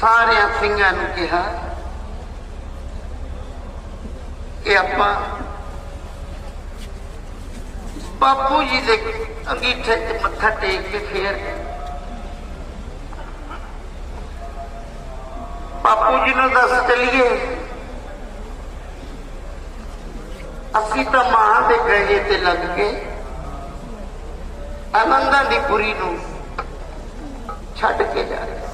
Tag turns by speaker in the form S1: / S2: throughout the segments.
S1: ਸਾਰਿਆਂ ਸਿੰਘਾਂ ਨੂੰ ਕਿਹਾ ਕਿ ਆਪਾਂ ਬਾਪੂ ਜੀ ਦੇ ਅੰਗੀਠੇ ਤੇ ਮੱਥਾ ਟੇਕ ਕੇ ਫੇਰ ਬਾਪੂ ਜੀ ਨੂੰ ਦੱਸ ਚਲੀਏ। ਅਸੀਂ ਤਾਂ ਮਾਂ ਦੇ ਕਹੇ ਤੇ ਲੱਗ ਕੇ ਆਨੰਦਾਂ ਦੀ ਪੁਰੀ ਨੂੰ ਛੱਡ ਕੇ ਜਾ ਰਹੇ।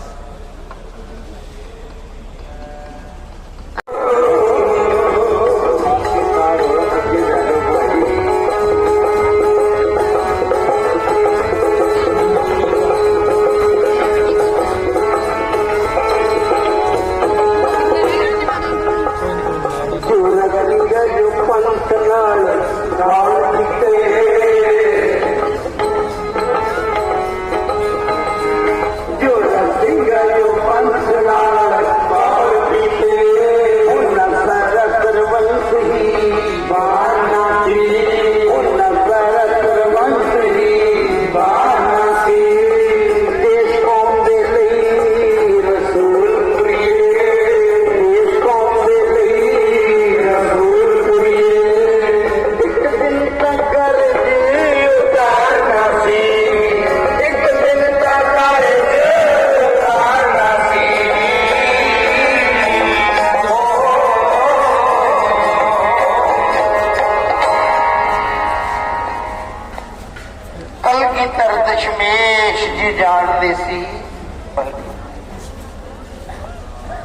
S1: ਦਸ਼ਮੇਸ਼ ਜੀ ਜਾਣਦੇ ਸੀ।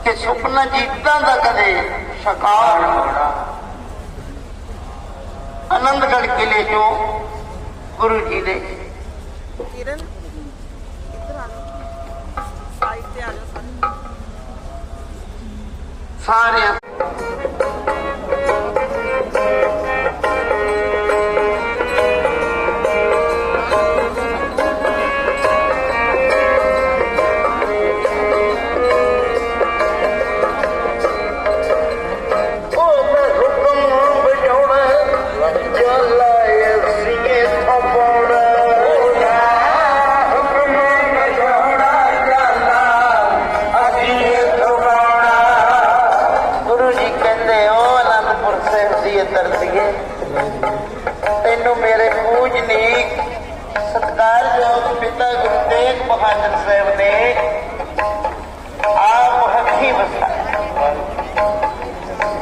S1: ਕਿ ਸੁਪਨਾ ਜੀਤਾਂ ਦਾ ਕਦੇ ਸ਼ਿਕਾਰ ਹੋਣਾ। ਆਨੰਦਗੜ੍ਹ ਕਿਲੇ ਤੋਂ ਗੁਰੂ ਜੀ ਦੇ।
S2: ਕਿਰਨ ਇੱਧਰ ਆ ਸਾਈਡ ਤੇ ਆ ਜਾਓ ਸਾਰੇ
S1: ਸਾਹਿਬ ਤੈਨੂੰ ਮੇਰੇ ਪੂਜਨੀਕ ਸਤਿਕਾਰਯੋਗ ਪਿਤਾ ਗੁਰੂ ਤੇਗ ਬਹਾਦਰ ਸਾਹਿਬ ਨੇ ਆਪ ਹੱਥੀ ਵਸਾਇਆ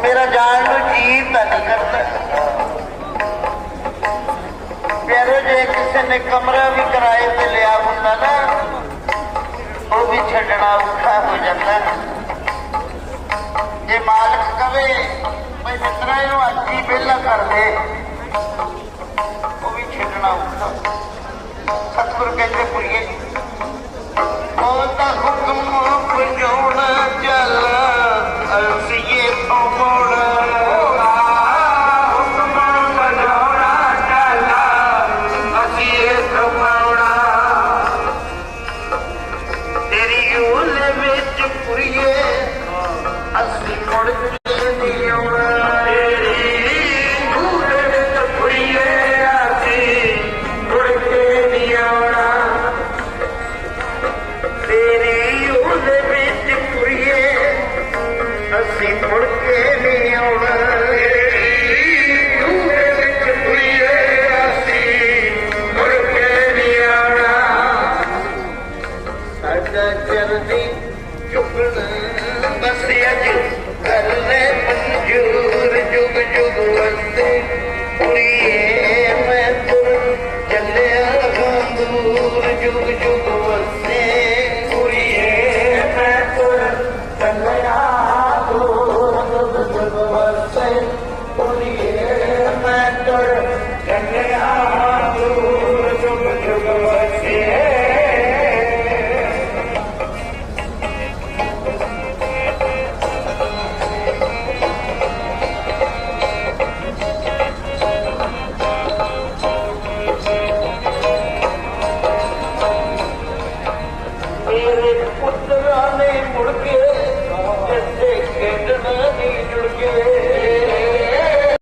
S1: ਮੇਰਾ ਜਾਣ ਨੂੰ ਜੀ ਤਾਂ ਨਹੀਂ ਕਰਦਾ। ਪਿਆਰੇ, ਜੇ ਕਿਸੇ ਨੇ ਕਮਰਾ ਵੀ ਕਿਰਾਏ ਤੇ ਲਿਆ ਹੁੰਦਾ ਨਾ, ਉਹ ਵੀ ਛੱਡਣਾ ਔਖਾ ਹੋ ਜਾਂਦਾ। ਮੈਂ ਮਿੱਤਰਾਂ ਨੂੰ ਕਰ ਦੇ ਉਹ ਵੀ ਛੱਡਣਾ ਔਖਾ। ਸਤਿਗੁਰ ਕਹਿੰਦੇ ਪੁਰੀਏ ਉਹ ਤਾਂ ਹੁਕਮ ਪੁਜਾਉਣਾ ਚੱਲ ਅਲਸੀਏ ਤੋਂ காரணம் கொடுக்கு